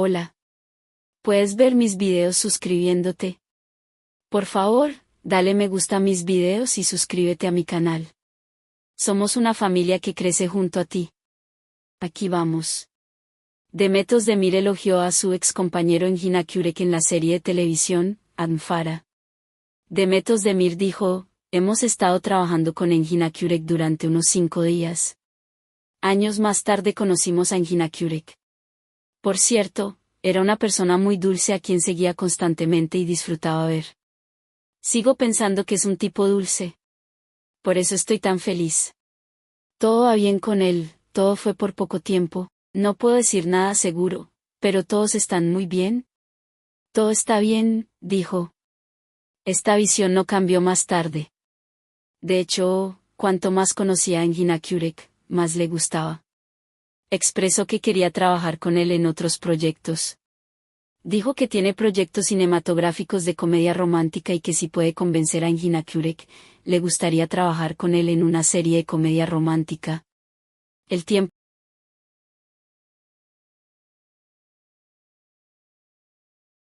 Hola. Puedes ver mis videos suscribiéndote. Por favor, dale me gusta a mis videos y suscríbete a mi canal. Somos una familia que crece junto a ti. Aquí vamos. Demetos Demir elogió a su ex compañero en Hinakurek en la serie de televisión, Anfara. Demetos Demir dijo, hemos estado trabajando con Engina Kurek durante unos cinco días. Años más tarde conocimos a Engina Kurek. Por cierto, era una persona muy dulce a quien seguía constantemente y disfrutaba ver. Sigo pensando que es un tipo dulce. Por eso estoy tan feliz. Todo va bien con él, todo fue por poco tiempo, no puedo decir nada seguro, pero todos están muy bien. Todo está bien, dijo. Esta visión no cambió más tarde. De hecho, cuanto más conocía a Engina Kurek, más le gustaba. Expresó que quería trabajar con él en otros proyectos. Dijo que tiene proyectos cinematográficos de comedia romántica y que si puede convencer a Engina Kurek, le gustaría trabajar con él en una serie de comedia romántica. El tiempo